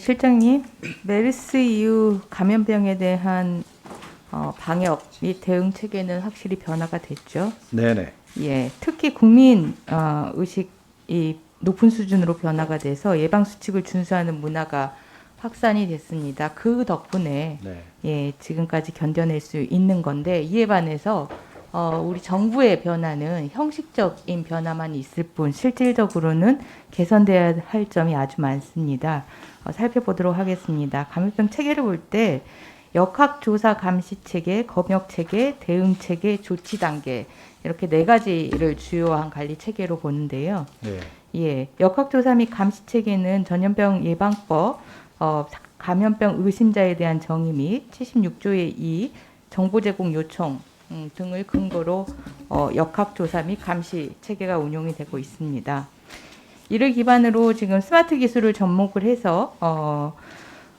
실장님, 메르스 이후 감염병에 대한 어, 방역 및 대응 체계는 확실히 변화가 됐죠. 네네. 예, 특히 국민 어, 의식이 높은 수준으로 변화가 돼서 예방 수칙을 준수하는 문화가 확산이 됐습니다. 그 덕분에 네. 예, 지금까지 견뎌낼 수 있는 건데 이에 반해서 어, 우리 정부의 변화는 형식적인 변화만 있을 뿐 실질적으로는 개선돼야 할 점이 아주 많습니다. 어, 살펴보도록 하겠습니다. 감염병 체계를 볼 때 역학조사 감시 체계, 검역 체계, 대응 체계, 조치 단계 이렇게 네 가지를 주요한 관리 체계로 보는데요. 네. 예, 역학조사 및 감시 체계는 전염병 예방법, 어, 감염병 의심자에 대한 정의 및 76조의 2 정보 제공 요청 음, 등을 근거로 어, 역학조사 및 감시 체계가 운용이 되고 있습니다. 이를 기반으로 지금 스마트 기술을 접목을 해서 어,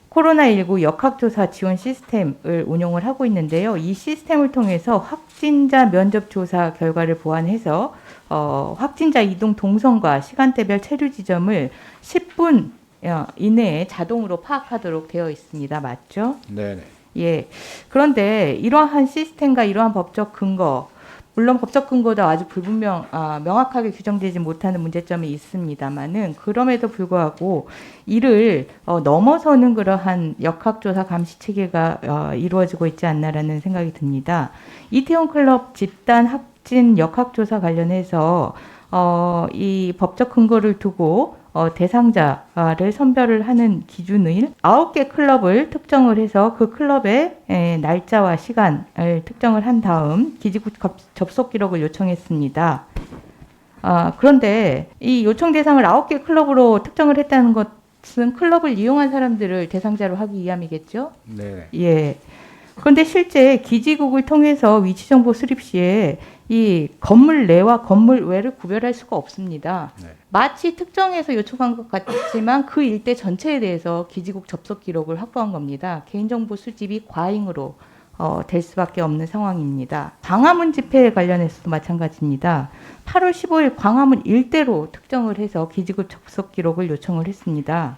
코로나19 역학조사 지원 시스템을 운용을 하고 있는데요. 이 시스템을 통해서 확진자 면접 조사 결과를 보완해서 어, 확진자 이동 동선과 시간대별 체류 지점을 10분 어, 이내에 자동으로 파악하도록 되어 있습니다. 맞죠? 네네. 예. 그런데 이러한 시스템과 이러한 법적 근거, 물론 법적 근거도 아주 불분명, 아, 명확하게 규정되지 못하는 문제점이 있습니다만은 그럼에도 불구하고 이를 어, 넘어서는 그러한 역학조사 감시 체계가 어, 이루어지고 있지 않나라는 생각이 듭니다. 이태원 클럽 집단 확진 역학조사 관련해서 어, 이 법적 근거를 두고 어, 대상자를 선별을 하는 기준을 아홉 개 클럽을 특정을 해서 그 클럽의 에, 날짜와 시간을 특정을 한 다음 기지국 접- 접속 기록을 요청했습니다. 아, 그런데 이 요청 대상을 아홉 개 클럽으로 특정을 했다는 것은 클럽을 이용한 사람들을 대상자로 하기 위함이겠죠? 네네. 예. 그런데 실제 기지국을 통해서 위치 정보 수립 시에 이 건물 내와 건물 외를 구별할 수가 없습니다. 네. 마치 특정해서 요청한 것 같지만 그 일대 전체에 대해서 기지국 접속 기록을 확보한 겁니다. 개인정보 수집이 과잉으로 어, 될 수밖에 없는 상황입니다. 광화문 집회 관련해서도 마찬가지입니다. 8월 15일 광화문 일대로 특정을 해서 기지국 접속 기록을 요청을 했습니다.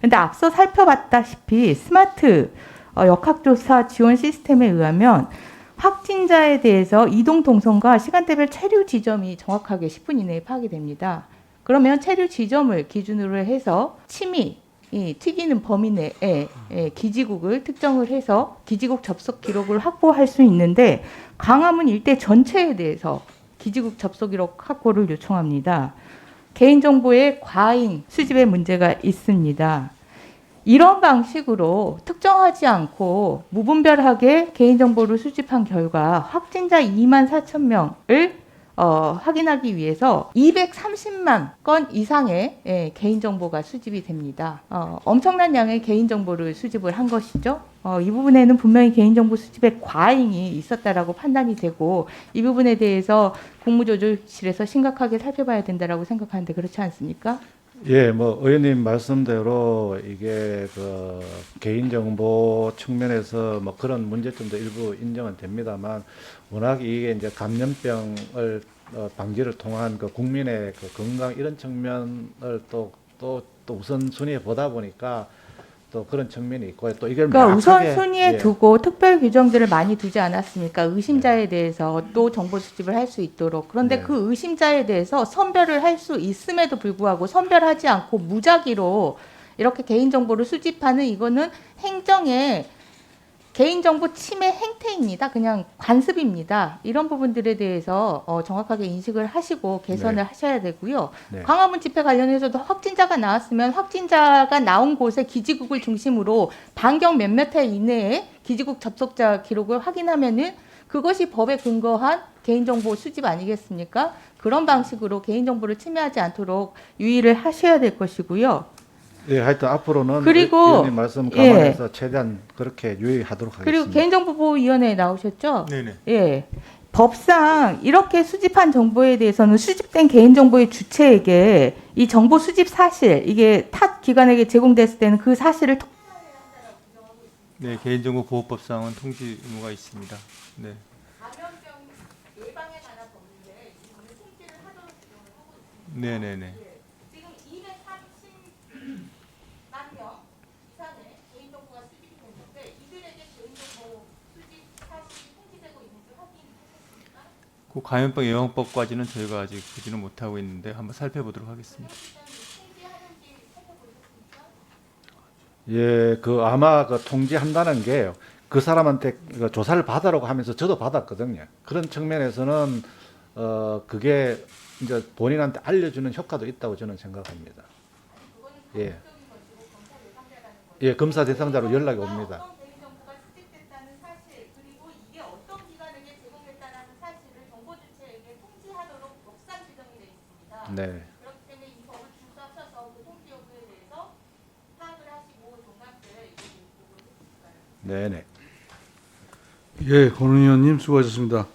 근데 앞서 살펴봤다시피 스마트 어, 역학조사 지원 시스템에 의하면 확진자에 대해서 이동 동선과 시간대별 체류 지점이 정확하게 10분 이내에 파악이 됩니다. 그러면 체류 지점을 기준으로 해서 침이 이 튀기는 범위 내에 예, 기지국을 특정을 해서 기지국 접속 기록을 확보할 수 있는데 광화문 일대 전체에 대해서 기지국 접속 기록 확보를 요청합니다. 개인정보의 과잉 수집에 문제가 있습니다. 이런 방식으로 특정하지 않고 무분별하게 개인정보를 수집한 결과 확진자 2만 4천 명을 어, 확인하기 위해서 230만 건 이상의 예, 개인정보가 수집이 됩니다. 어, 엄청난 양의 개인정보를 수집을 한 것이죠. 어, 이 부분에는 분명히 개인정보 수집에 과잉이 있었다라고 판단이 되고 이 부분에 대해서 국무조절실에서 심각하게 살펴봐야 된다라고 생각하는데 그렇지 않습니까? 예, 뭐 의원님 말씀대로 이게 그 개인정보 측면에서 뭐 그런 문제점도 일부 인정은 됩니다만 워낙 이게 이제 감염병을 어, 방지를 통한 그 국민의 그 건강 이런 측면을 또 또 또 우선순위에 보다 보니까 또 그런 측면이 있고 또 이걸 그러니까 명확하게, 우선 순위에 예, 두고 특별 규정들을 많이 두지 않았습니까? 의심자에 대해서 또 정보 수집을 할 수 있도록. 그런데 네. 그 의심자에 대해서 선별을 할 수 있음에도 불구하고 선별하지 않고 무작위로 이렇게 개인 정보를 수집하는 이거는 행정의 개인정보 침해 행태입니다. 그냥 관습입니다. 이런 부분들에 대해서 어, 정확하게 인식을 하시고 개선을 네. 하셔야 되고요. 네. 광화문 집회 관련해서도 확진자가 나왔으면 확진자가 나온 곳에 기지국을 중심으로 반경 몇몇 회 이내에 기지국 접속자 기록을 확인하면은 그것이 법에 근거한 개인정보 수집 아니겠습니까? 그런 방식으로 개인정보를 침해하지 않도록 유의를 하셔야 될 것이고요. 예, 하여튼 앞으로는 그리고, 의원님 말씀 예. 감안해서 최대한 그렇게 유의하도록 하겠습니다. 그리고 개인정보보호위원회에 나오셨죠? 네네. 예. 법상 이렇게 수집한 정보에 대해서는 수집된 개인정보의 주체에게 이 정보 수집 사실, 이게 타 기관에게 제공됐을 때는 그 사실을 톡- 네, 개인정보 보호법상은 통지 의무가 있습니다. 네. 네 네 네. 지금 230만 명 그 감염병 예방법까지는 저희가 아직 보지는 못하고 있는데 한번 살펴보도록 하겠습니다. 예, 그 아마 그 통지한다는 게 그 사람한테 그 조사를 받으라고 하면서 저도 받았거든요. 그런 측면에서는 어 그게 이제 본인한테 알려주는 효과도 있다고 저는 생각합니다. 예. 예, 검사 대상자로 연락이 옵니다. 어떤 개인정보가 수집됐다는 사실 그리고 이게 어떤 기관에게 제공됐다는 사실을 정보 주체에게 통지하도록 법상 규정이 되어 있습니다. 네. 그렇기 때문에 이 법을 준수하셔서 그 통지 여부에 대해서 파악을 하시고 종합되어 있는 부분을 네, 네. 예, 권 의원님 수고하셨습니다.